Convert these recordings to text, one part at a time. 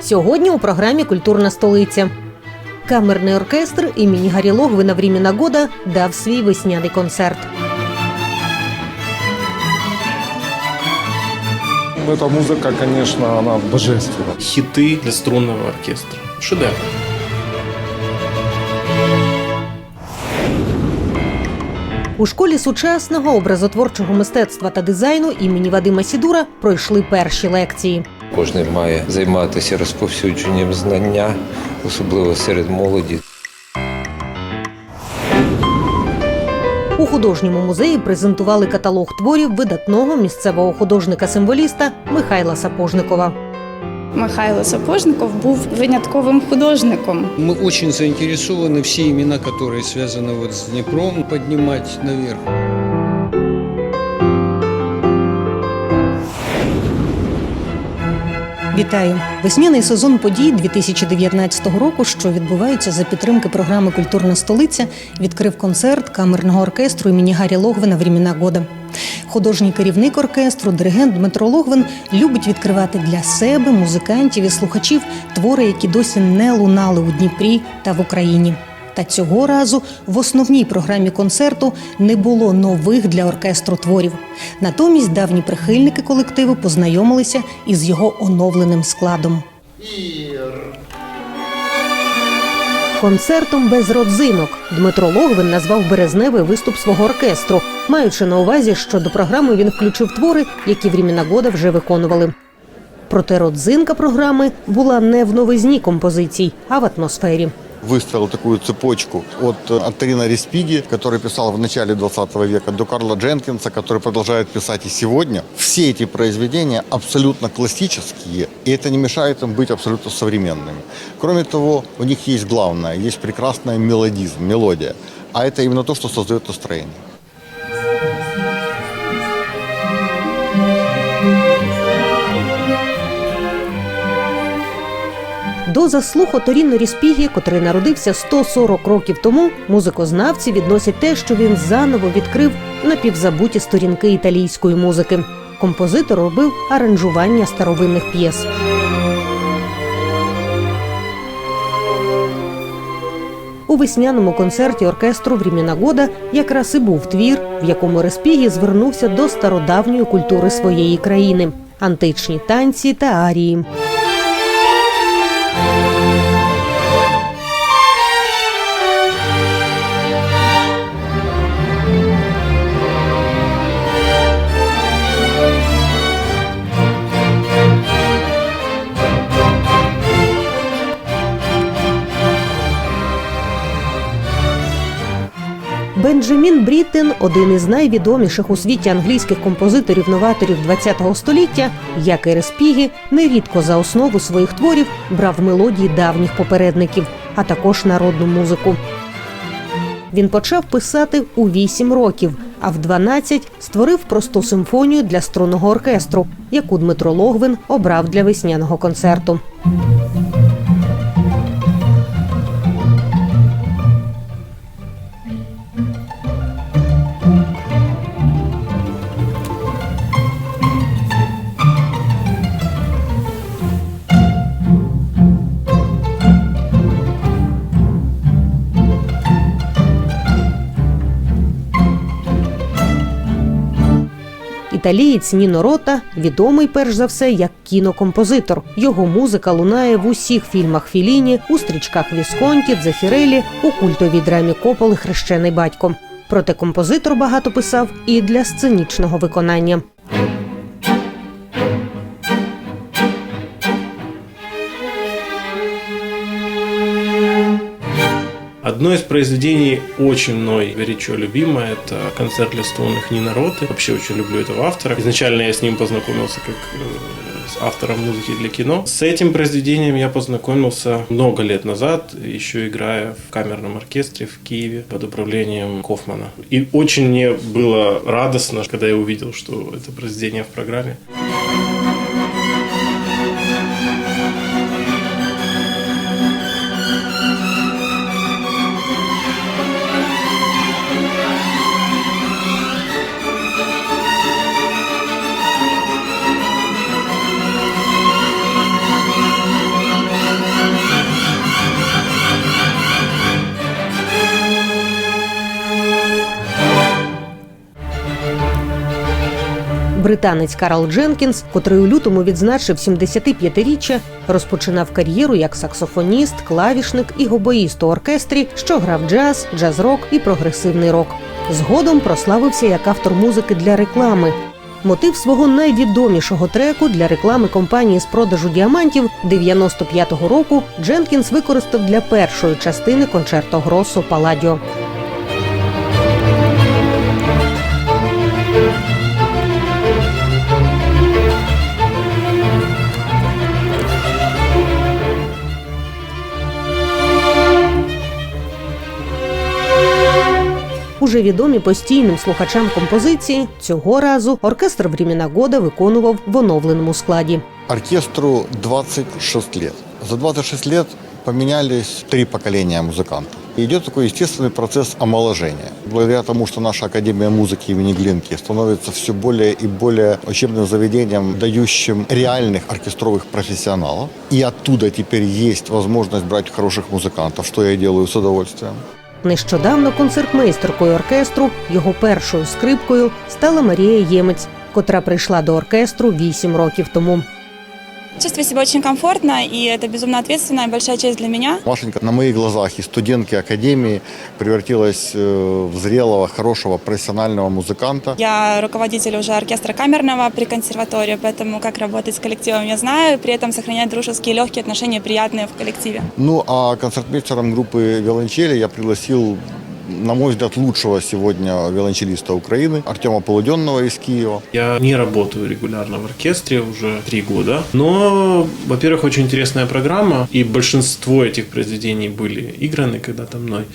Сьогодні у програмі Культурна столиця. Камерний оркестр імені Гаррі Логвина Времена года дав свій весняний концерт. Эта музыка, конечно, она божественна. хиты для струнного оркестра. Шедевр. У школі сучасного образотворчого мистецтва та дизайну імені Вадима Сідура пройшли перші лекції. Кожен має займатися розповсюдженням знання, особливо серед молоді. У художньому музеї презентували каталог творів видатного місцевого художника-символіста Михайла Сапожникова. Михайло Сапожников був винятковим художником. Мы очень заинтересованы все имена, которые связаны вот с Днепром, поднимать наверх. Вітаю! Весняний сезон подій 2019 року, що відбуваються за підтримки програми Культурна столиця, відкрив концерт камерного оркестру імені Гаррі Логвина «Времена года». Художній керівник оркестру, диригент Дмитро Логвин любить відкривати для себе, музикантів і слухачів твори, які досі не лунали у Дніпрі та в Україні. Та цього разу в основній програмі концерту не було нових для оркестру творів. Натомість давні прихильники колективу познайомилися із його оновленим складом. Концертом без родзинок Дмитро Логвин назвав березневий виступ свого оркестру, маючи на увазі, що до програми він включив твори, які Времена года вже виконували. Проте родзинка програми була не в новизні композицій, а в атмосфері выстроил такую цепочку от э, Антарина Респиги, который писал в начале 20 века, до Карла Дженкинса, который продолжает писать и сегодня. Все эти произведения абсолютно классические, и это не мешает им быть абсолютно современными. Кроме того, у них есть главное, есть прекрасная мелодизм, мелодия. А это именно то, что создает настроение. До заслуг Оторіно Ріспігі, котрий народився 140 років тому, музикознавці відносять те, що він заново відкрив напівзабуті сторінки італійської музики. Композитор робив аранжування старовинних п'єс. У весняному концерті оркестру Времена года якраз і був твір, в якому Респігі звернувся до стародавньої культури своєї країни античні танці та арії. Бенджамін Бріттен, один із найвідоміших у світі англійських композиторів-новаторів ХХ століття, як і Респігі, нерідко за основу своїх творів брав мелодії давніх попередників, а також народну музику. Він почав писати у 8 років, а в 12 створив просту симфонію для струнного оркестру, яку Дмитро Логвин обрав для весняного концерту. Італієць Ніно Рота відомий перш за все як кінокомпозитор. Його музика лунає в усіх фільмах Філіні, у стрічках Вісконті, Дзефірелі, у культовій драмі Кополи Хрещений батько. Проте композитор багато писав і для сценічного виконання. Одно из произведений очень мной горячо любимое. Это концерт для струнных Нина Роты. Вообще очень люблю этого автора. Изначально я с ним познакомился как э, с автором музыки для кино. С этим произведением я познакомился много лет назад, еще играя в камерном оркестре в Киеве под управлением Кофмана. И очень мне было радостно, когда я увидел, что это произведение в программе. Британець Карл Дженкінс, котрий у лютому відзначив 75-річчя, розпочинав кар'єру як саксофоніст, клавішник і гобоїст у оркестрі, що грав джаз, джаз-рок і прогресивний рок. Згодом прославився як автор музики для реклами. Мотив свого найвідомішого треку для реклами компанії з продажу діамантів 95-го року Дженкінс використав для першої частини концерту Гросо Паладіо. Уже відомі постійним слухачам композиції цього разу оркестр Времена Года виконував в оновленому складі. Оркестру 26 лет. За 26 лет поменялись три поколения музыкантов. И идет такой естественный процесс омоложения. Благодаря тому, что наша Академия музыки имени Глинки становится все более и более учебным заведением, дающим реальных оркестровых профессионалов. И оттуда теперь есть возможность брать хороших музыкантов, что я делаю с удовольствием. Нещодавно концертмейстеркою оркестру, його першою скрипкою, стала Марія Ємець, котра прийшла до оркестру вісім років тому. Чувствую себя очень комфортно, и это безумно ответственная и большая честь для меня. Машенька на моих глазах из студентки Академии превратилась э, в зрелого, хорошего, профессионального музыканта. Я руководитель уже оркестра камерного при консерватории, поэтому как работать с коллективом я знаю, при этом сохранять дружеские легкие отношения, приятные в коллективе. Ну, а концертмейстером группы «Виолончели» я пригласил, на мой взгляд, лучшего сегодня виолончелиста Украины Артема Полуденного из Киева. Я не работаю регулярно в оркестре уже три года, но, во-первых, очень интересная программа, и большинство этих произведений были играны когда-то мной.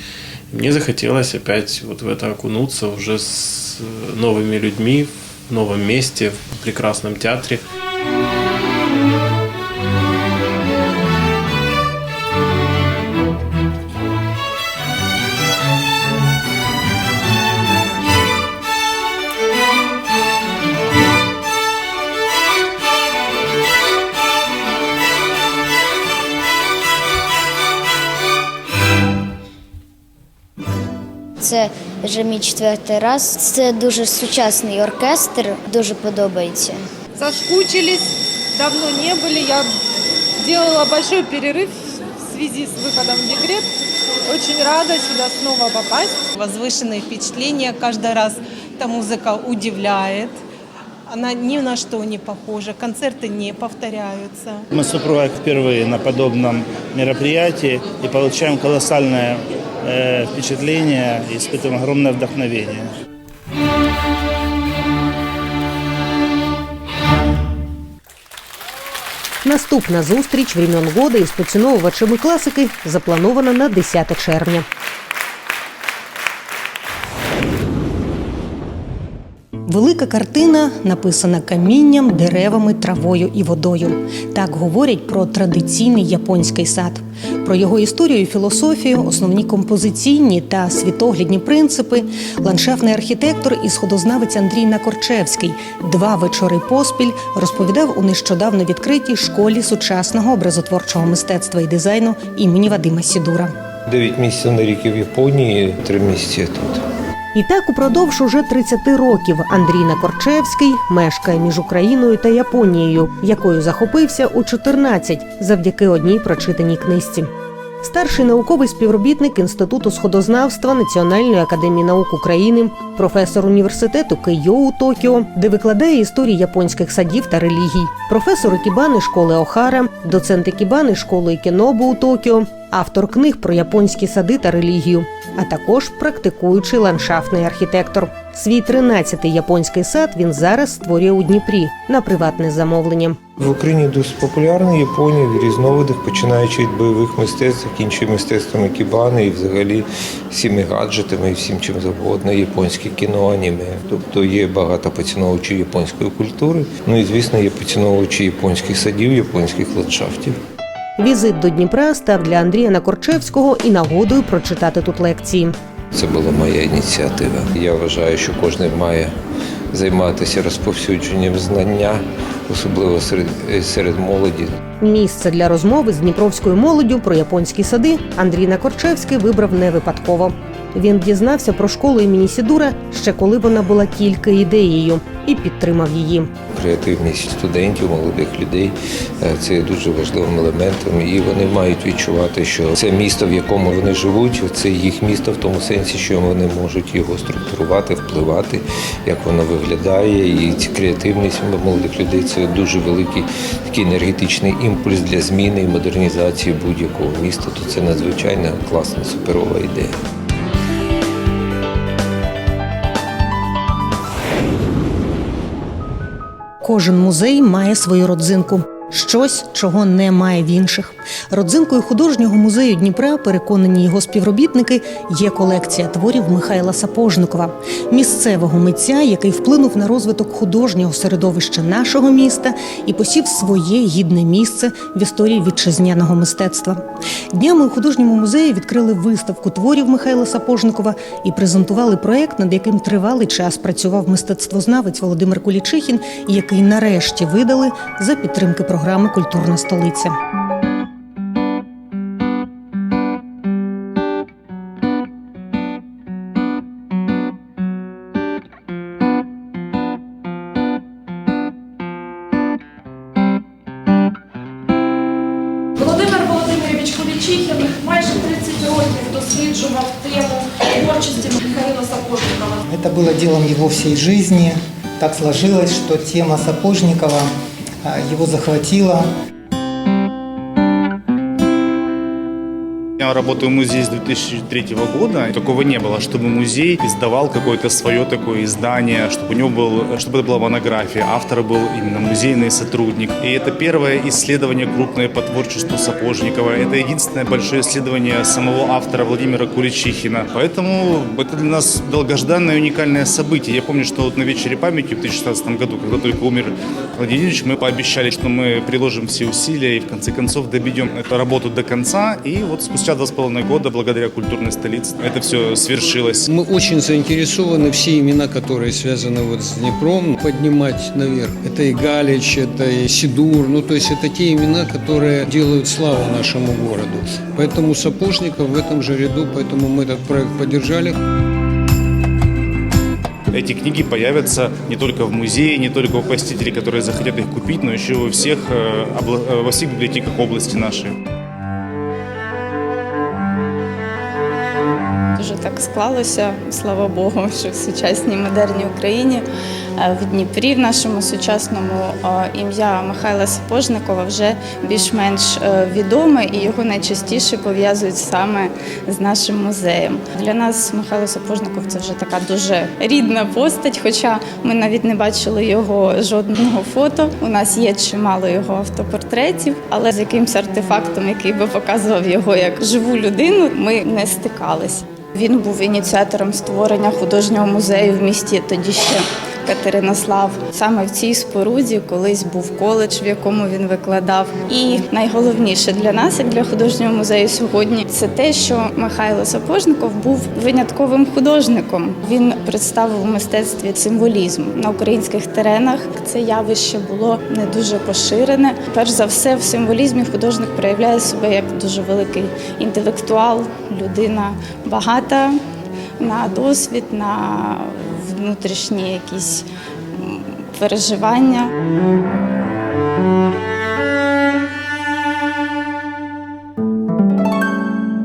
Мне захотелось опять вот в это окунуться уже с новыми людьми, в новом месте, в прекрасном театре. Це вже мій четвертий раз. Це дуже сучасний оркестр, дуже подобається. соскучились, давно не были. Я делала большой перерыв в связи с выходом в декрет. Очень рада сюда снова попасть. Возвышенные впечатления каждый раз. Эта музыка удивляет. Она ни на что не похожа. Концерты не повторяются. Мы с супругой впервые на подобном мероприятии и получаем колоссальное э, впечатление, и испытываем огромное вдохновение. Наступна зустріч времен года із поціновувачами класики запланована на 10 червня. Велика картина написана камінням, деревами, травою і водою. Так говорять про традиційний японський сад, про його історію, і філософію, основні композиційні та світоглядні принципи. Ландшафтний архітектор і сходознавець Андрій Накорчевський два вечори поспіль розповідав у нещодавно відкритій школі сучасного образотворчого мистецтва і дизайну імені Вадима Сідура. Дев'ять місяців на рік в Японії, три місяці тут. І так упродовж уже 30 років Андрій Накорчевський мешкає між Україною та Японією, якою захопився у 14 завдяки одній прочитаній книжці. Старший науковий співробітник Інституту сходознавства Національної академії наук України, професор університету Кейо Токіо, де викладає історії японських садів та релігій, професор Ікібани школи Охара, доцент Ікібани школи Ікенобу у Токіо, автор книг про японські сади та релігію, а також практикуючий ландшафтний архітектор. Свій 13-й японський сад він зараз створює у Дніпрі на приватне замовлення. В Україні досить популярний Японія в різновидах, починаючи від бойових мистецтв, закінчує мистецтвом кібани і взагалі всіми гаджетами і всім чим завгодно, японське кіно, аніме. Тобто є багато поціновувачів японської культури. Ну і звісно, є поціновувачі японських садів, японських ландшафтів. Візит до Дніпра став для Андрія Накорчевського і нагодою прочитати тут лекції. Це була моя ініціатива. Я вважаю, що кожен має займатися розповсюдженням знання, особливо серед, серед молоді. Місце для розмови з дніпровською молоддю про японські сади Андрій Накорчевський вибрав не випадково. Він дізнався про школу імені Сідура ще коли вона була тільки ідеєю і підтримав її. Креативність студентів, молодих людей е, це є дуже важливим елементом, і вони мають відчувати, що це місто, в якому вони живуть, це їх місто в тому сенсі, що вони можуть його структурувати, впливати, як воно виглядає. І ця креативність молодих людей це дуже великий такий енергетичний імпульс для зміни і модернізації будь-якого міста. То це надзвичайно класна, суперова ідея. Кожен музей має свою родзинку. Щось, чого немає в інших. Родзинкою художнього музею Дніпра, переконані його співробітники, є колекція творів Михайла Сапожникова, місцевого митця, який вплинув на розвиток художнього середовища нашого міста і посів своє гідне місце в історії вітчизняного мистецтва. Днями у художньому музеї відкрили виставку творів Михайла Сапожникова і презентували проект, над яким тривалий час працював мистецтвознавець Володимир Кулічихін, який нарешті видали за підтримки програми Культурна столиця. Володимир Володимирович Кулічихін майже 30 років досліджував тему творчості Михайла Сапожникова. Это было делом его всей жизни. Так сложилось, что тема Сапожникова его захватила. Я работаю в музее с 2003 года. Такого не было, чтобы музей издавал какое-то свое такое издание, чтобы у него был, чтобы это была монография. Автор был именно музейный сотрудник. И это первое исследование крупное по творчеству Сапожникова. Это единственное большое исследование самого автора Владимира Куличихина. Поэтому это для нас долгожданное уникальное событие. Я помню, что вот на вечере памяти в 2016 году, когда только умер Владимирович, мы пообещали, что мы приложим все усилия и в конце концов добедем эту работу до конца. И вот спустя два с половиной года, благодаря культурной столице, это все свершилось. Мы очень заинтересованы все имена, которые связаны вот с Днепром, поднимать наверх. Это и Галич, это и Сидур, ну то есть это те имена, которые делают славу нашему городу. Поэтому Сапожников в этом же ряду, поэтому мы этот проект поддержали. Эти книги появятся не только в музее, не только у посетителей, которые захотят их купить, но еще во всех, э, э, во всех библиотеках области нашей. Так склалося, слава Богу, що в сучасній модерній Україні е, в Дніпрі, в нашому сучасному е, ім'я Михайла Сапожникова вже більш-менш е, відоме і його найчастіше пов'язують саме з нашим музеєм. Для нас Михайло Сапожников це вже така дуже рідна постать, хоча ми навіть не бачили його жодного фото. У нас є чимало його автопортретів, але з якимсь артефактом, який би показував його як живу людину, ми не стикались. Він був ініціатором створення художнього музею в місті тоді ще Катеринослав. Саме в цій споруді колись був коледж, в якому він викладав. І найголовніше для нас, як для художнього музею сьогодні, це те, що Михайло Сапожников був винятковим художником. Він представив у мистецтві символізм на українських теренах. Це явище було не дуже поширене. Перш за все, в символізмі художник проявляє себе як дуже великий інтелектуал, людина багата на досвід, на внутрішні якісь переживання.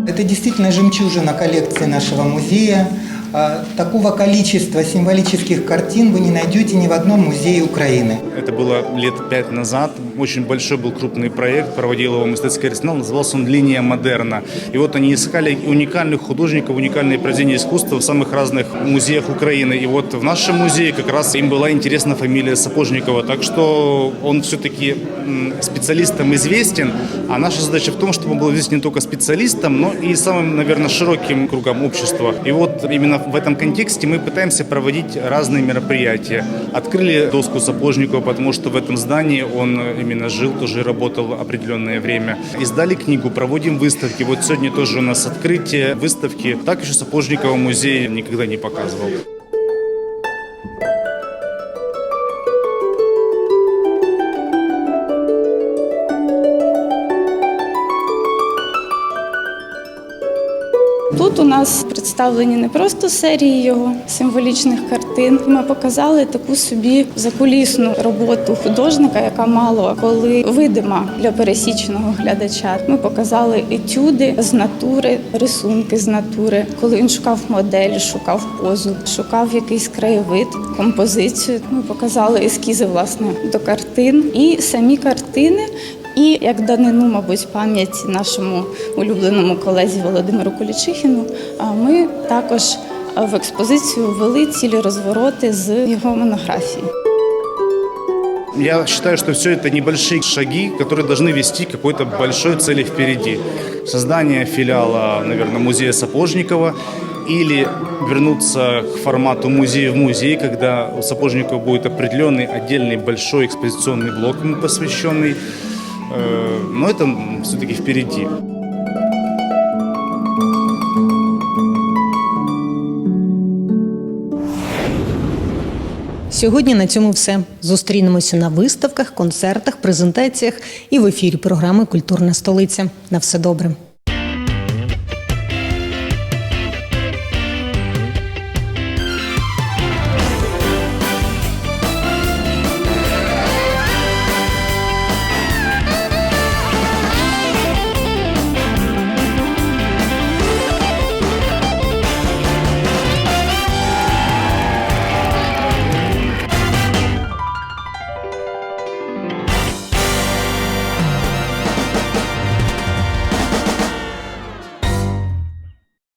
Это действительно жемчужина коллекции нашего музея. А, Такого количества символических картин вы не найдете ни в одном музее Украины. Это было лет пять назад. Очень большой был крупный проект, проводил его мастерский арсенал, назывался он «Линия модерна». И вот они искали уникальных художников, уникальные произведения искусства в самых разных музеях Украины. И вот в нашем музее как раз им была интересна фамилия Сапожникова. Так что он все-таки м, специалистам известен, а наша задача в том, чтобы он был известен не только специалистам, но и самым, наверное, широким кругам общества. И вот именно в этом контексте мы пытаемся проводить разные мероприятия. Открыли доску Сапожникова, потому что в этом здании он именно жил, тоже и работал определенное время. Издали книгу, проводим выставки. Вот сегодня тоже у нас открытие выставки. Так еще Сапожникова музей никогда не показывал. Нас представлені не просто серії його символічних картин. Ми показали таку собі закулісну роботу художника, яка мало коли видима для пересічного глядача. Ми показали етюди з натури, рисунки з натури, коли він шукав модель, шукав позу, шукав якийсь краєвид, композицію. Ми показали ескізи власне до картин і самі картини. І як данину, мабуть, пам'яті нашому улюбленому колезі Володимиру Кулічихіну, а ми також в експозицію ввели цілі розвороти з його монографії. Я считаю, что все это небольшие шаги, которые должны вести к какой-то большой цели впереди. Создание филиала, наверное, музея Сапожникова или вернуться к формату музей в музей, когда у Сапожникова будет определенный отдельный большой экспозиционный блок ему посвященный. Э, Но это все-таки впереди. Сьогодні на цьому все. Зустрінемося на виставках, концертах, презентаціях і в ефірі програми Культурна столиця. На все добре.